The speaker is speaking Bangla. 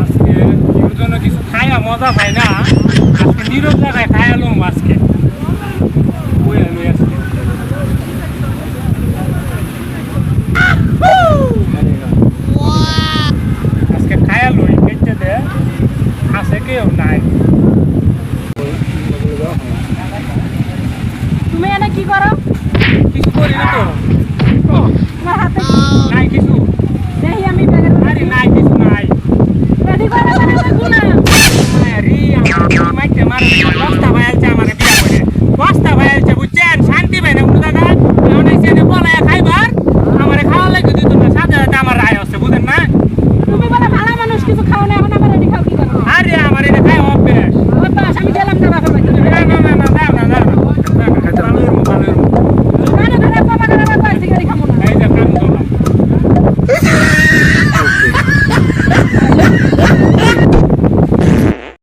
আজকে ওর জন্য কিছু খায়া মজা পাই না আজকে নীরব জায়গায় খায়া লোম আজকে আজকে আজকে খায়া লই কেটে দে আছে কেউ নাই তুমি এনে কি করো? কিছু করি না তো। তোমার হাতে নাই কিছু। আমার রায় আছে বুঝেন না তুমি বলে ভালো মানুষ কিছু খাও না